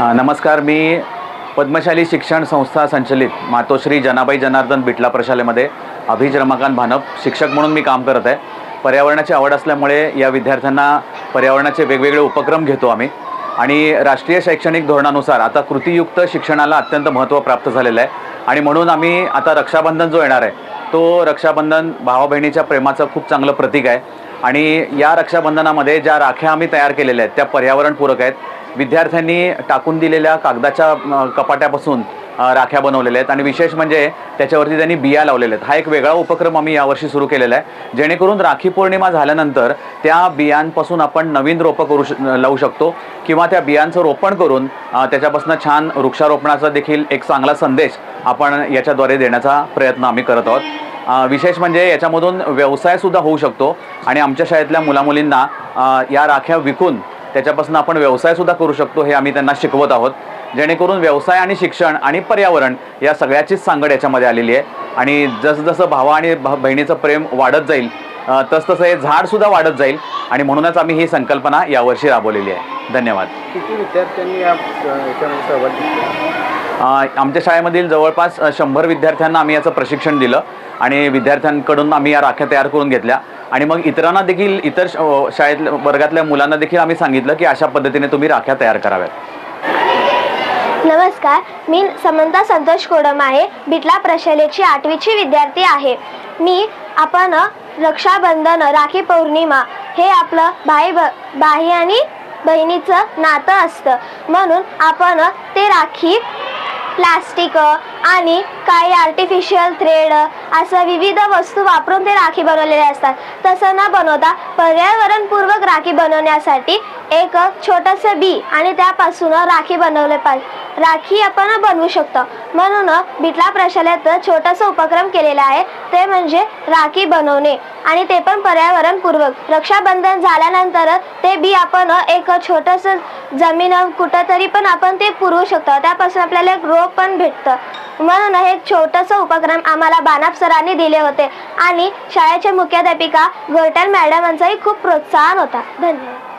नमस्कार मी पद्मशाली शिक्षण संस्था संचलित मातोश्री जनाबाई जनार्दन बिटला प्रशालेमध्ये अभिज रमाकांत भानप शिक्षक म्हणून मी काम करत आहे. पर्यावरणाची आवड असल्यामुळे या विद्यार्थ्यांना पर्यावरणाचे वेगवेगळे उपक्रम घेतो आम्ही. आणि राष्ट्रीय शैक्षणिक धोरणानुसार आता कृतीयुक्त शिक्षणाला अत्यंत महत्त्व प्राप्त झालेलं आहे. आणि म्हणून आम्ही आता रक्षाबंधन जो येणार आहे तो रक्षाबंधन भावा बहिणीच्या प्रेमाचं खूप चांगलं प्रतीक आहे. आणि या रक्षाबंधनामध्ये ज्या राख्या आम्ही तयार केलेल्या आहेत त्या पर्यावरणपूरक आहेत. विद्यार्थ्यांनी टाकून दिलेल्या कागदाच्या कपाट्यापासून राख्या बनवलेल्या आहेत. आणि विशेष म्हणजे त्याच्यावरती त्यांनी बिया लावलेल्या आहेत. हा एक वेगळा उपक्रम आम्ही यावर्षी सुरू केलेला आहे. जेणेकरून राखी पौर्णिमा झाल्यानंतर त्या बियांपासून आपण नवीन रोपं करू श लावू शकतो. किंवा त्या बियांचं रोपण करून त्याच्यापासून छान वृक्षारोपणाचा देखील एक चांगला संदेश आपण याच्याद्वारे देण्याचा प्रयत्न आम्ही करत आहोत. विशेष म्हणजे याच्यामधून व्यवसायसुद्धा होऊ शकतो. आणि आमच्या शाळेतल्या मुलामुलींना या राख्या विकून त्याच्यापासून आपण व्यवसायसुद्धा करू शकतो हे आम्ही त्यांना शिकवत आहोत. जेणेकरून व्यवसाय आणि शिक्षण आणि पर्यावरण या सगळ्याचीच सांगड याच्यामध्ये आलेली आहे. आणि जसजसं भावा आणि बहिणीचं प्रेम वाढत जाईल तसतसं हे झाडसुद्धा वाढत जाईल. आणि म्हणूनच आम्ही ही संकल्पना यावर्षी राबवलेली आहे. धन्यवाद. किती विद्यार्थ्यांनी या याच्यामध्ये सहभाग घेतला? आमच्या शाळेमधील जवळपास शंभर विद्यार्थ्यांना आम्ही याचं प्रशिक्षण दिलं आणि विद्यार्थ्यांकडून आम्ही या राख्या तयार करून घेतल्या. आणि मग इतरांना देखील इतर शाळेतल्या वर्गातल्या मुलांना देखील आम्ही सांगितलं की अशा पद्धतीने तुम्ही राख्या तयार कराव्यात. नमस्कार मी समंता संतोष कोडम आहे. बिटला प्रशालेची आठवीची विद्यार्थी आहे. मी आपण रक्षाबंधन राखी पौर्णिमा हे आपलं भाई ब भाई आणि बहिणीचं नातं असतं. म्हणून आपण ते राखी प्लास्टिक आणि काही आर्टिफिशियल थ्रेड असं विविध वस्तू वापरून ते राखी बनवलेले असतात. तसं न बनवता पर्यावरणपूर्वक राखी बनवण्यासाठी एक छोटंसं बी आणि त्यापासून राखी बनवले पाहिजे. राखी आपण बनवू शकतो. म्हणून बिटला प्रशालेत छोटासा उपक्रम केलेला आहे. ते म्हणजे राखी बनवणे. आणि ते पण पर्यावरणपूर्वक. रक्षाबंधन झाल्यानंतर ते बी आपण एक छोटंसं जमीन कुठंतरी पण आपण ते पुरवू शकतो. त्यापासून आपल्याला एक रोप पण भेटतं. म्हणून हे एक छोटंसं उपक्रम आम्हाला बानाप सरांनी दिले होते. आणि शाळेच्या मुख्याध्यापिका गोयटल मॅडमांचाही खूप प्रोत्साहन होता. धन्यवाद.